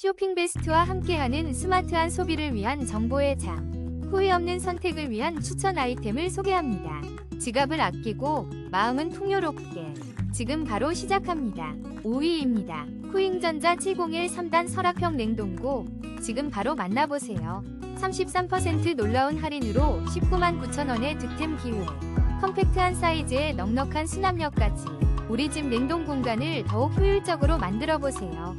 쇼핑 베스트와 함께하는 스마트한 소비를 위한 정보의 장. 후회 없는 선택을 위한 추천 아이템을 소개합니다. 지갑을 아끼고 마음은 풍요롭게. 지금 바로 시작합니다. 5위입니다. 쿠잉전자 701 3단 설악형 냉동고. 지금 바로 만나보세요. 33% 놀라운 할인으로 19만 9천원의 득템 기회. 컴팩트한 사이즈에 넉넉한 수납력까지. 우리 집 냉동 공간을 더욱 효율적으로 만들어 보세요.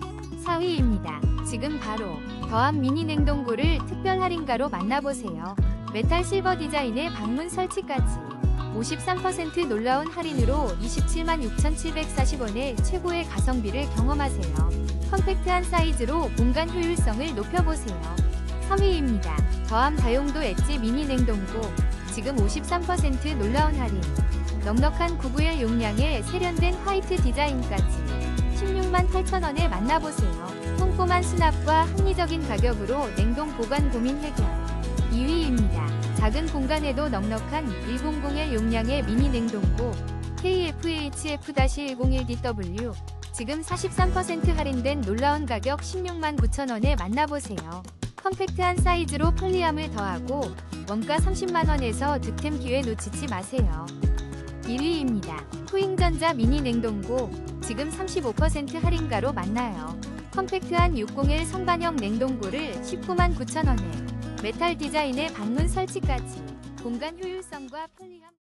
4위입니다. 지금 바로 더함 미니 냉동고를 특별 할인가로 만나보세요. 메탈 실버 디자인의 방문 설치까지 53% 놀라운 할인으로 27만 6,740원의 최고의 가성비를 경험하세요. 컴팩트한 사이즈로 공간 효율성을 높여보세요. 3위입니다. 더함 다용도 엣지 미니 냉동고 지금 53% 놀라운 할인 넉넉한 991 용량의 세련된 화이트 디자인까지 16만 8천원에 만나보세요. 꼼꼼한 수납과 합리적인 가격으로 냉동 보관 고민 해결. 2위입니다. 작은 공간에도 넉넉한 100의 용량의 미니 냉동고 KFHF-101DW 지금 43% 할인된 놀라운 가격 16만 9천원에 만나보세요. 컴팩트한 사이즈로 편리함을 더하고 원가 30만원에서 득템 기회 놓치지 마세요. 1위입니다. 쿠잉전자 미니 냉동고 지금 35% 할인가로 만나요. 컴팩트한 601 선반형 냉동고를 19만 9천원에 메탈 디자인의 방문 설치까지 공간 효율성과 편리함